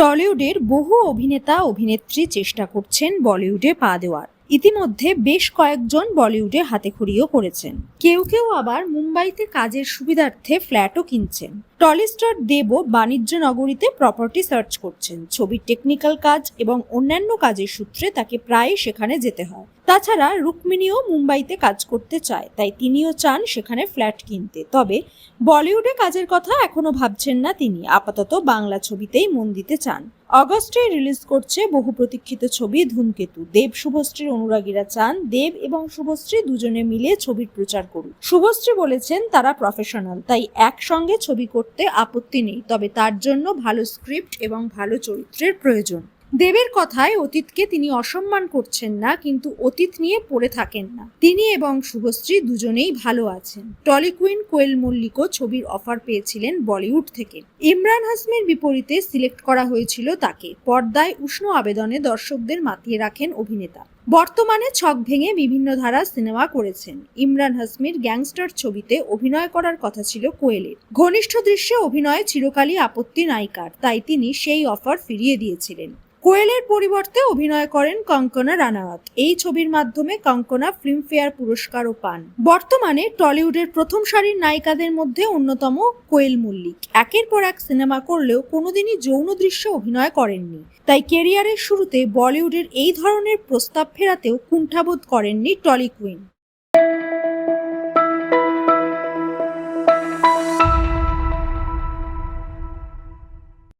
টলিউডের বহু অভিনেতা অভিনেত্রী চেষ্টা করছেন বলিউডে পা দেওয়ার। ইতিমধ্যে বেশ কয়েকজন বলিউডে হাতেখড়িও করেছেন কেউ কেউ আবার মুম্বাইতে কাজের সুবিধার্থে ফ্ল্যাটও কিনছেন। টলিস্টার দেবও বাণিজ্য নগরীতে প্রপার্টি সার্চ করছেন। ছবির টেকনিক্যাল কাজ এবং অন্যান্য কাজের সূত্রে তাকে প্রায় সেখানে যেতে হয়। তাছাড়া রুক্মিণীও মুম্বাইতে কাজ করতে চায়, তাই তিনিও চান সেখানে ফ্ল্যাট কিনতে। তবে বলিউডে কাজের কথা এখনও ভাবছেন না তিনি। আপাতত বাংলা ছবিতেই মন দিতে চান। অগস্টে রিলিজ করছে বহু প্রতীক্ষিত ছবি ধূমকেতু। দেব শুভশ্রীর অনুরাগীরা চান, দেব এবং শুভশ্রী দুজনে মিলে ছবির প্রচার করুক শুভশ্রী বলেছেন, তারা প্রফেশনাল তাই একসঙ্গে ছবি করতে আপত্তি নেই, তবে তার জন্য ভালো স্ক্রিপ্ট এবং ভালো চরিত্রের প্রয়োজন। দেবের কথায় অতীতকে তিনি অসম্মান করছেন না, কিন্তু অতীত নিয়ে পড়ে থাকেন না। তিনি এবং শুভশ্রী দুজনেই ভালো আছেন। টলি কুইন কোয়েল মল্লিকও ছবির অফার পেয়েছিলেন বলিউড থেকে। ইমরান হাসমির বিপরীতে সিলেক্ট করা হয়েছিল তাকে। পর্দায় উষ্ণ আবেদনে দর্শকদের মাতিয়ে রাখেন অভিনেতা। বর্তমানে ছক ভেঙে বিভিন্ন ধারা সিনেমা করেছেন। ইমরান হাসমির গ্যাংস্টার ছবিতে অভিনয় করার কথা ছিল কোয়েলের। ঘনিষ্ঠ দৃশ্যে অভিনয়ে চিরকালই আপত্তি নায়িকার, তাই তিনি সেই অফার ফিরিয়ে দিয়েছিলেন। কোয়েলের পরিবর্তে অভিনয় করেন কঙ্কনা রানাওয়াত। এই ছবির মাধ্যমে কঙ্কনা ফিল্মফেয়ার পুরস্কারও পান। বর্তমানে টলিউডের প্রথম সারির নায়িকাদের মধ্যে অন্যতম কোয়েল মল্লিক। একের পর এক সিনেমা করলেও কোনোদিনই যৌন দৃশ্যে অভিনয় করেননি। তাই কেরিয়ারের শুরুতে বলিউডের এই ধরনের প্রস্তাব ফেরাতেও কুণ্ঠাবোধ করেননি টলি কুইন।